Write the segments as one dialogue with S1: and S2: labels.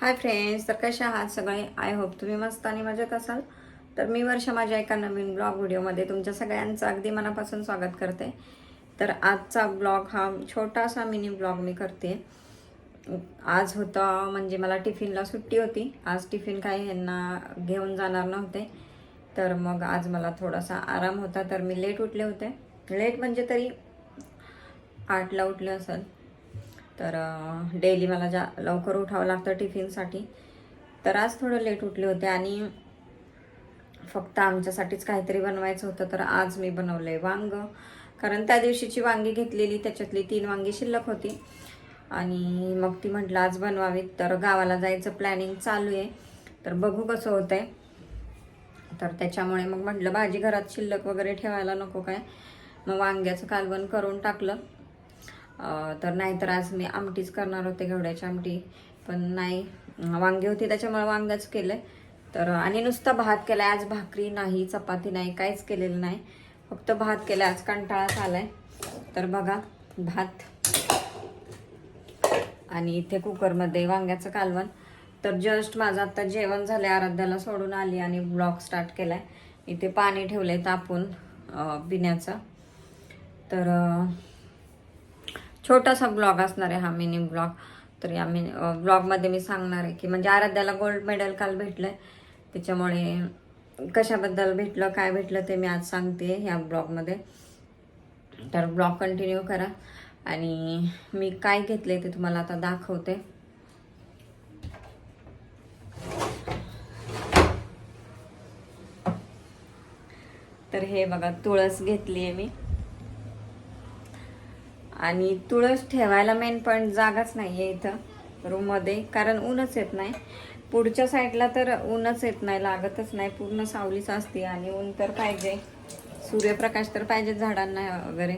S1: Hi friends तर कशा आहात सगळे? आय होप तुम्ही मस्त आणि मजेत असाल. तर मी वर्ष माझ्या एका नवीन ब्लॉग व्हिडिओमध्ये तुमच्या सगळ्यांचं अगदी मनापासून स्वागत करते. तर आजचा ब्लॉग हा छोटासा मिनी ब्लॉग मी करते. आज होता म्हणजे मला टिफिनला सुट्टी होती. आज टिफिन काही यांना घेऊन जाणार नव्हते. तर मग आज मला थोडासा आराम होता तर मी लेट उठले होते. लेट म्हणजे तरी आठला उठले असेल. तर डेली मला जा लवकर उठावं लागतं टिफिनसाठी तर आज थोडं लेट उठले होते आणि फक्त आमच्यासाठीच काहीतरी बनवायचं होतं तर आज मी बनवलं आहे वांग. कारण त्या दिवशीची वांगी घेतलेली त्याच्यातली तीन वांगी शिल्लक होती. आणि मग ती म्हटलं आज बनवावीत. तर गावाला जायचं प्लॅनिंग चालू आहे. तर बघू कसं होतं आहे तर त्याच्यामुळे मग म्हटलं भाजी घरात शिल्लक वगैरे ठेवायला नको काय. मग वांग्याचं कालवण करून टाकलं. तर नाहीतर आज मी आमटीच करणार होते घेवड्याची आमटी. पण नाही वांगे होती त्याच्यामुळे वांगच केलं तर आणि नुसता भात केला आज भाकरी नाही चपाती नाही काहीच केलेलं नाही. फक्त भात केला आज कंटाळाच आलाय. तर बघा भात आणि इथे कुकरमध्ये वांग्याचं कालवण. तर जस्ट माझं आता जेवण झालं आराध्याला सोडून आली आणि ब्लॉग स्टार्ट केलाय. इथे पाणी ठेवलंय तापून पिण्याचं. तर छोटासा ब्लॉग असणार आहे हा मिनी ब्लॉग. तर या मिनी ब्लॉगमध्ये मी सांगणार आहे की म्हणजे आराध्याला गोल्ड मेडल काल भेटलं आहे त्याच्यामुळे कशाबद्दल भेटलं काय भेटलं ते मी आज सांगते ह्या ब्लॉगमध्ये. तर ब्लॉग कंटिन्यू करा. आणि मी काय घेतले ते तुम्हाला आता दाखवते. तर हे बघा तुळस घेतली आहे मी. आणि तुळस ठेवायला मेन पॉईंट जागाच नाही आहे इथं रूममध्ये कारण ऊनच येत नाही. पुढच्या साईडला तर ऊनच येत नाही लागतच नाही. पूर्ण सावलीच असते आणि ऊन तर पाहिजे. सूर्यप्रकाश तर पाहिजे झाडांना वगैरे.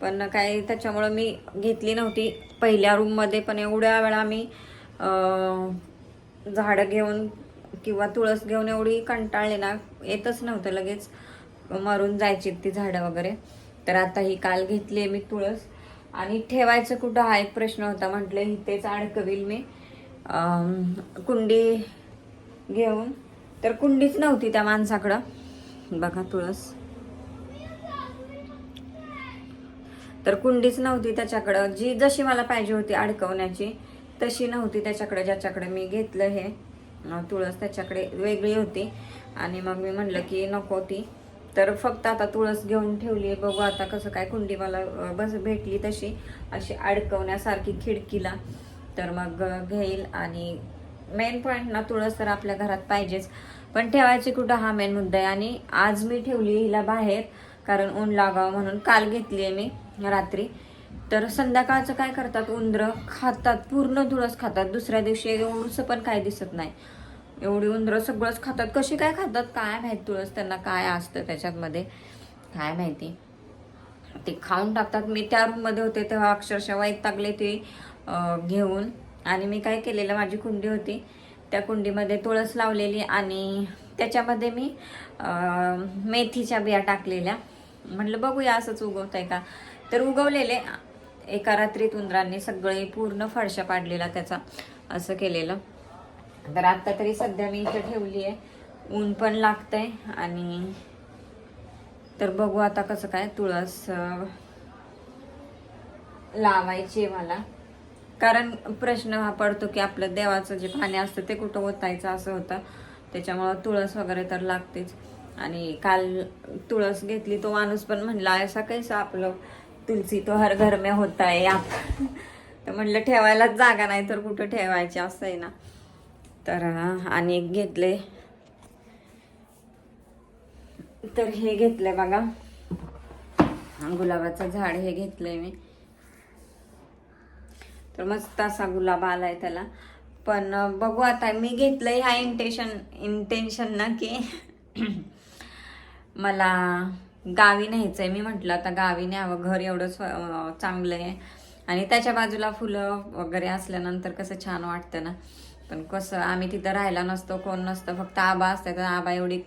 S1: पण काय त्याच्यामुळं मी घेतली नव्हती पहिल्या रूममध्ये पण एवढ्या वेळा मी झाडं घेऊन किंवा तुळस घेऊन एवढी कंटाळले ना येतच नव्हतं लगेच. मरून जायची ती झाडं वगैरे. तर आता ही काल घेतली आहे मी तुळस. आणि ठेवायचं कुठं हा एक प्रश्न होता. म्हटलं इथेच अडकवील मी. कुंडी घेऊन. तर कुंडीच नव्हती त्या माणसाकडं. बघा तुळस. तर कुंडीच नव्हती त्याच्याकडं. जी जशी मला पाहिजे होती अडकवण्याची तशी नव्हती त्याच्याकडं ज्याच्याकडे मी घेतलं हे. तुळस त्याच्याकडे वेगळी होती. आणि मग मी म्हणलं की नको ती. तर फक्त आता तुळस घेऊन ठेवली आहे. बघू आता कसं काय कुंडी मला बस भेटली तशी. अशी अडकवण्यासारखी खिडकीला. तर मग घेईल. आणि मेन पॉईंट ना तुळस तर आपल्या घरात पाहिजेच. पण ठेवायची कुठं हा मेन मुद्दा आहे. आणि आज मी ठेवली हिला बाहेर कारण ऊन लागावं म्हणून काल घेतली आहे मी रात्री. तर संध्याकाळचं काय करतात? उंदरं खातात. पूर्ण तुळस खातात. दुसऱ्या दिवशी एवढंसं पण काय दिसत नाही. एवढी उंदरं सगळंच खातात. कशी काय खातात? काय माहीत तुळस त्यांना काय असतं त्याच्यातमध्ये? काय माहिती? ते खाऊन टाकतात. मी त्या रूममध्ये होते तेव्हा अक्षरशः वैतागले ते घेऊन. आणि मी काय केलेलं? माझी कुंडी होती. त्या कुंडीमध्ये तुळस लावलेली आणि त्याच्यामध्ये मी मेथीच्या बिया टाकलेल्या. म्हटलं बघूया असंच उगवत आहे का? तर उगवलेले. एका रात्रीत उंदरांनी सगळे पूर्ण फडशा पाडलेला त्याचा. असं केलेलं. तर आत्ता तरी सध्या मी इथं ठेवली आहे. ऊन पण लागतंय आणि तर बघू आता कसं काय तुळस लावायची आहे मला. कारण प्रश्न हा पडतो की आपलं देवाचं जे पाणी असतं ते कुठं ओतायचं असं होतं. त्याच्यामुळं तुळस वगैरे तर लागतेच. आणि काल तुळस घेतली तो माणूस पण म्हणला असा कैसा आपलं तुलसी तो हर घर में होता आहे आप तर म्हणलं ठेवायलाच जागा नाही तर कुठं ठेवायची? असं आहे ना. तर आणि एक घेतले. तर हे घेतलंय बघा. गुलाबाचं झाड हे घेतलंय मी. तर मस्त असा गुलाब आलाय त्याला. पण बघू आता मी घेतलंय ह्या इंटेशन इंटेन्शन ना की मला गावी न्यायचंय. मी म्हटलं आता गावी न्यावं घर एवढं स्व- चांगलं आहे आणि त्याच्या बाजूला फुलं वगैरे असल्यानंतर कसं छान वाटतं ना. पण कसं आम्ही तिथं राहायला नसतो कोण नसतं फक्त आबा असते तर आबा एवढी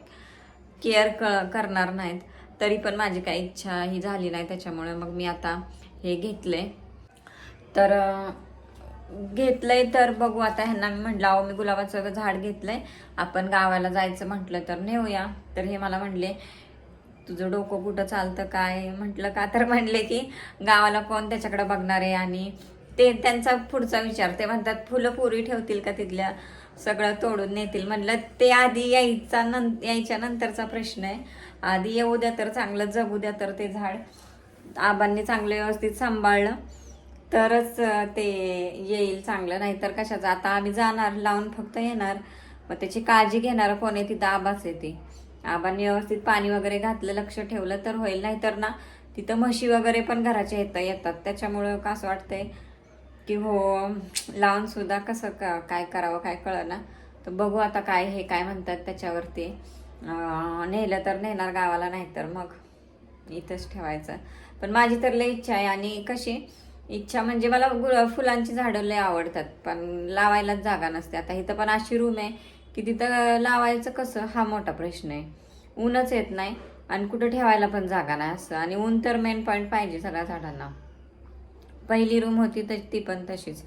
S1: केअर क करणार नाहीत. तरी पण माझी काही इच्छा ही झाली नाही त्याच्यामुळे मग मी आता हे घेतले तर घेतलंय तर बघू आता ह्यांना मी म्हटलं अहो मी गुलाबाचं झाड घेतलंय. आपण गावाला जायचं म्हटलं तर नेऊया. तर हे मला म्हणले तुझं डोकं कुठं चालतं काय? म्हटलं का तर म्हणले की गावाला कोण त्याच्याकडे बघणार आहे आणि ते त्यांचा पुढचा विचार ते म्हणतात फुलं पुरी ठेवतील का तिथल्या? सगळं तोडून नेतील. म्हणलं ते आधी यायचा नं यायच्या नंतरचा प्रश्न आहे. आधी येऊ द्या तर चांगलं जगू द्या तर ते झाड. आबांनी चांगलं व्यवस्थित सांभाळलं. तरच ते येईल चांगलं नाही तर कशाचं? आता आम्ही जाणार लावून फक्त येणार. मग त्याची काळजी घेणार कोण आहे तिथं? आबाच येते आबांनी व्यवस्थित पाणी वगैरे घातलं लक्ष ठेवलं तर होईल. नाही तर ना तिथं म्हशी वगैरे पण घराच्या येतं येतात. त्याच्यामुळं कसं वाटतंय? की हो लावूनसुद्धा कसं का काय करावं काय कळना. तर बघू आता काय हे काय म्हणतात त्याच्यावरती. नेलं तर नेणार गावाला नाही तर मग इथंच ठेवायचं. पण माझी तर लई इच्छा आहे. आणि कशी इच्छा म्हणजे मला गुळ फुलांची झाडं लय आवडतात पण लावायलाच जागा नसते. आता इथं पण अशी रूम आहे की तिथं लावायचं कसं हा मोठा प्रश्न आहे. ऊनच येत नाही आणि कुठं ठेवायला पण जागा नाही असं. आणि ऊन तर मेन पॉईंट पाहिजे सगळ्या झाडांना. पहिली रूम होती तर ती पण तशीच.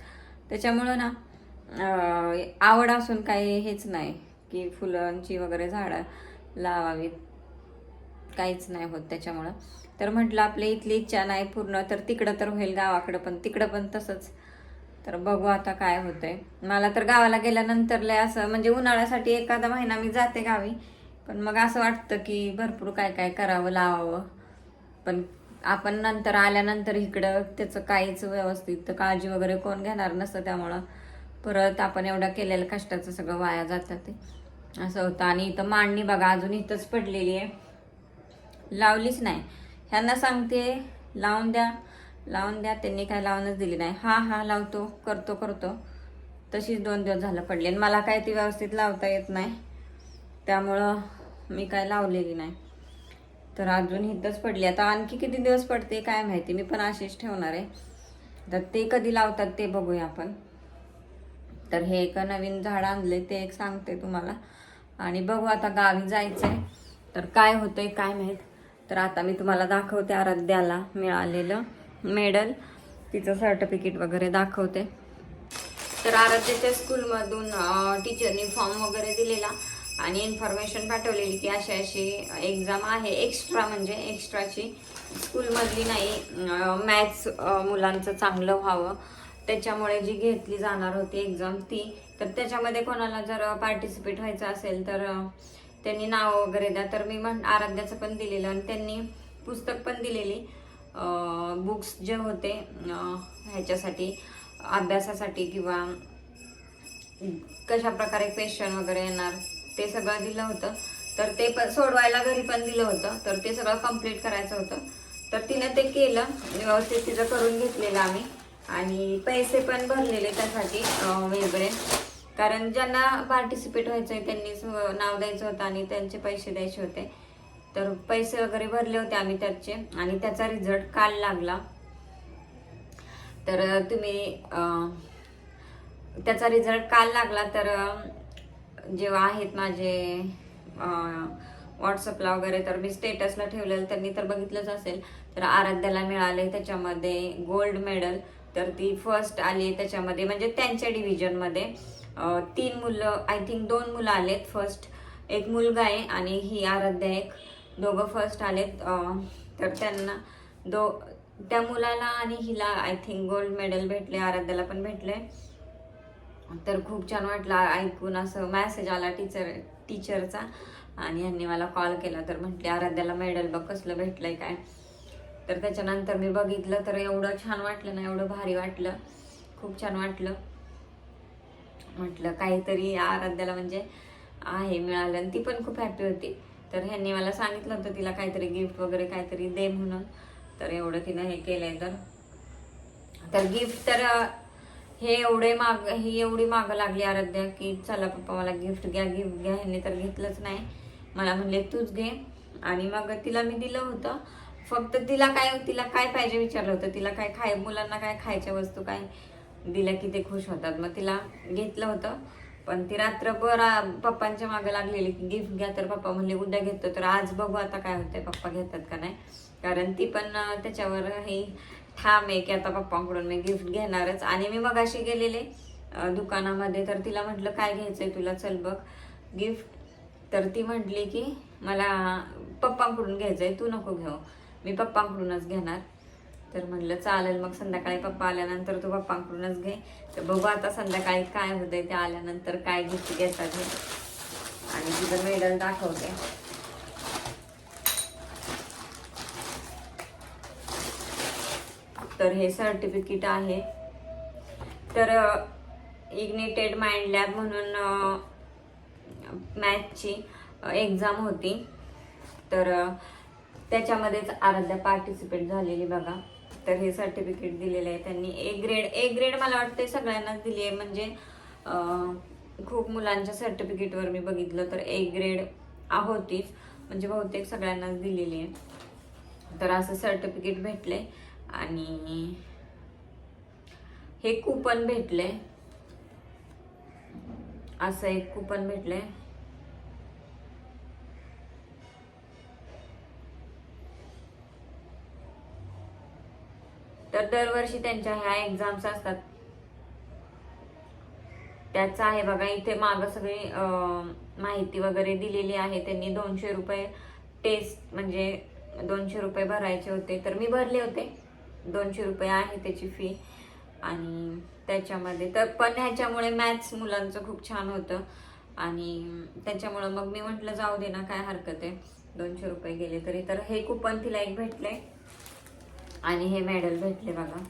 S1: त्याच्यामुळं ना आवड असून काही हेच नाही की फुलांची वगैरे झाडं लावावीत. काहीच नाही होत त्याच्यामुळं. तर म्हटलं आपली इथली इच्छा नाही पूर्ण तर तिकडं तर होईल गावाकडं पण. तिकडं पण तसंच. तर बघू आता काय होतंय. मला तर गावाला गेल्यानंतर लय असं म्हणजे उन्हाळ्यासाठी एखादा महिना मी जाते गावी. पण मग असं वाटतं की भरपूर काय काय करावं लावावं. पण आपण नंतर आल्यानंतर इकडं त्याचं काहीच व्यवस्थित काळजी वगैरे कोण घेणार नसतं त्यामुळं. परत आपण एवढा केलेलं कष्टाचं सगळं वाया जातं ते. असं होतं. आणि इथं मांडणी बघा अजून इथंच पडलेली आहे. लावलीच नाही. ह्यांना सांगते लावून द्या. लावून द्या त्यांनी काय लावूनच दिली नाही. हा हा लावतो करतो करतो. तशीच दोन दिवस झालं पडली. आणि मला काय ती व्यवस्थित लावता येत नाही. त्यामुळं मी काय लावलेली नाही. तर अजून इथंच पडली. आता आणखी किती दिवस पडते काय माहिती? मी पण अशीच ठेवणार आहे. तर ते कधी लावतात ते बघूया आपण. तर हे एक नवीन झाड आणले ते एक सांगते तुम्हाला. आणि बघू आता गावी जायचंय. तर काय होतंय काय माहीत? तर आता मी तुम्हाला दाखवते आराध्याला मिळालेलं मेडल. तिचं सर्टिफिकेट वगैरे दाखवते. तर आराध्याच्या स्कूलमधून टीचरनी फॉर्म वगैरे दिलेला. आणि इन्फॉर्मेशन पाठवलेली की अशी अशी एक्झाम आहे. एक्स्ट्रा म्हणजे एक्स्ट्राची स्कूलमधली नाही मॅथ्स मुलांचं चांगलं व्हावं. त्याच्यामुळे जी घेतली जाणार होती एक्झाम ती तर त्याच्यामध्ये कोणाला जर पार्टिसिपेट व्हायचं असेल तर त्यांनी नाव वगैरे द्या. तर मी म्हण आराध्याचं पण दिलेलं आणि त्यांनी पुस्तक पण दिलेली. बुक्स जे होते ह्याच्यासाठी अभ्यासासाठी किंवा कशा प्रकारे क्वेश्चन वगैरे येणार. ते सगळं दिलं होतं. तर ते पण सोडवायला घरी पण दिलं होतं. तर ते सगळं कंप्लीट करायचं होतं. तर तिनं ते केलं. व्यवस्थित तिचं करून घेतलेलं आम्ही. आणि पैसे पण भरलेले त्यासाठी वेगळे. कारण ज्यांना पार्टिसिपेट व्हायचं आहे त्यांनीच नाव द्यायचं होतं आणि त्यांचे पैसे द्यायचे होते. तर पैसे वगैरे भरले होते आम्ही त्याचे आणि त्याचा रिझल्ट काल लागला. तर तुम्ही त्याचा रिझल्ट काल लागला. तर जेव्हा आहेत माझे व्हॉट्सअपला वगैरे तर मी स्टेटसला ठेवलेलं त्यांनी तर बघितलंच असेल. तर आराध्याला मिळाले त्याच्यामध्ये गोल्ड मेडल तर ती फर्स्ट आली त्याच्यामध्ये. म्हणजे त्यांच्या डिव्हिजनमध्ये तीन मुलं आय थिंक दोन मुलं आलेत फर्स्ट एक मुलगा आहे आणि ही आराध्या एक दोघं फर्स्ट आलेत. तर त्यांना दो त्या मुलाला आणि हिला आय थिंक गोल्ड मेडल भेटले आराध्याला पण भेटले तर खूप छान वाटलं ऐकून असं मॅसेज आला टीचर टीचरचा आणि यांनी मला कॉल केला. तर म्हटले आराध्याला मेडल बघ कसलं भेटलंय काय? तर त्याच्यानंतर मी बघितलं तर एवढं छान वाटलं ना एवढं भारी वाटलं. खूप छान वाटलं. म्हटलं काहीतरी आराध्याला म्हणजे आहे मिळालं. आणि ती पण खूप हॅपी होती. तर ह्यांनी मला सांगितलं होतं तिला काहीतरी गिफ्ट वगैरे काहीतरी दे म्हणून. तर एवढं तिनं हे केलंय तर. तर गिफ्ट तर हे एवढे माग ही एवढी मागं लागली आराध्या की चला पप्पा मला गिफ्ट घ्या गिफ्ट घ्या ह्यांनी तर घेतलंच नाही. मला म्हणले तूच घे. आणि मग तिला मी दिलं होतं. फक्त तिला काय तिला काय पाहिजे विचारलं होतं? तिला काय खाय मुलांना काय खायच्या वस्तू काय दिल्या की ते खुश होतात? मग तिला घेतलं होतं. पण ती रात्रभर पप्पांच्या मागे लागलेली की गिफ्ट घ्या. तर पप्पा म्हणले उद्या घेतो. तर आज बघू आता काय होतंय. पप्पा घेतात का नाही? कारण ती पण त्याच्यावर हे ठाम आहे की आता पप्पांकडून मी गिफ्ट घेणारच. आणि मी मगाशी गेलेले दुकानामध्ये तर तिला म्हटलं काय घ्यायचंय तुला? चल बघ. गिफ्ट तर ती म्हटली की मला पप्पांकडून घ्यायचंय तू नको घेऊ. मी पप्पांकडूनच घेणार. तर म्हणलं चालेल मग संध्याकाळी पप्पा आल्यानंतर तू पप्पांकडूनच घे. तर बघू आता संध्याकाळी काय होतंय ते आल्यानंतर काय गिफ्ट घेतात हे. आणि तिथं मेडल दाखवते. तर हे सर्टिफिकेट आहे. तर इग्निटेड माइंड लॅब म्हणून मॅथची एक्झाम होती. तर त्याच्यामध्येच आराध्या पार्टिसिपेट झालेली बघा. तर हे सर्टिफिकेट दिलेलं आहे त्यांनी. ए ग्रेड ए ग्रेड मला वाटते सगळ्यांनाच दिली आहे. म्हणजे खूप मुलांच्या सर्टिफिकेटवर मी बघितलं तर ए ग्रेड होतीच. म्हणजे बहुतेक सगळ्यांनाच दिलेली आहे. तर असं सर्टिफिकेट भेटले आणि हे कुपन भेटले. असं एक कुपन भेटले. तर दरवर्षी त्यांच्या ह्या एक्झाम्स असतात. त्याचं आहे बघा इथे मागं सगळी माहिती वगैरे दिलेली आहे. त्यांनी दोनशे रुपये टेस्ट म्हणजे दोनशे रुपये भरायचे होते. तर मी भरले होते. दोनशे रुपये आहे त्याची फी आणि त्याच्यामध्ये तर पण ह्याच्यामुळे मॅथ्स मुलांचं खूप छान होतं. आणि त्याच्यामुळं मग मी म्हटलं जाऊ दे ना काय हरकत आहे. दोनशे रुपये गेले तरी. तर हे कुपन तिला एक भेटले आणि हे मेडल भेटले बघा.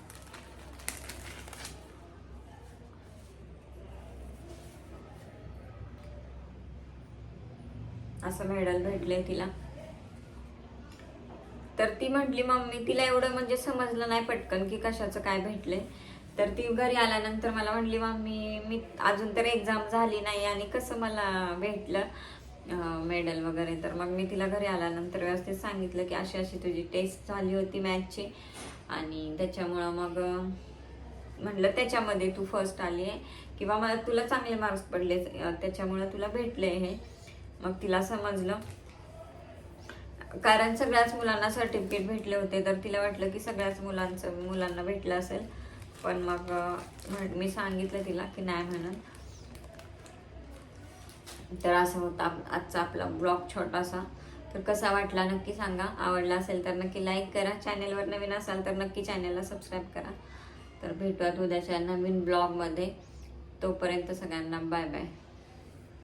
S1: असं मेडल भेटले तिला. तर ती म्हटली मम्मी तिला एवढं म्हणजे समजलं नाही पटकन की कशाचं काय भेटले तर ती घरी आल्यानंतर मला म्हटली मम्मी मी अजून तर एक्झाम झाली नाही आणि कसं मला भेटलं मेडल वगैरे? तर मग मी तिला घरी आल्यानंतर व्यवस्थित सांगितलं की अशी अशी तुझी टेस्ट झाली होती मॅथची आणि त्याच्यामुळं मग म्हटलं त्याच्यामध्ये तू फर्स्ट आली आहे किंवा मला तुला चांगले मार्क्स पडले त्याच्यामुळं तुला भेटले हे. मग तिला समजलं. कारण सगळ्याच मुलांना सर्टिफिकेट भेटले होते तर तिला वाटलं की सगळ्याच मुलांचं मुलांना भेटलं असेल. पण मग मी सांगितलं तिला की नाही म्हणून. तर असं होता आजचा आपला ब्लॉग छोटासा. तर कसा वाटला नक्की सांगा. आवडला असेल तर नक्की लाईक करा. चॅनेलवर नवीन असाल तर नक्की चॅनेलला सबस्क्राईब करा. तर भेटूयात उद्याच्या नवीन ब्लॉगमध्ये तोपर्यंत सगळ्यांना बाय बाय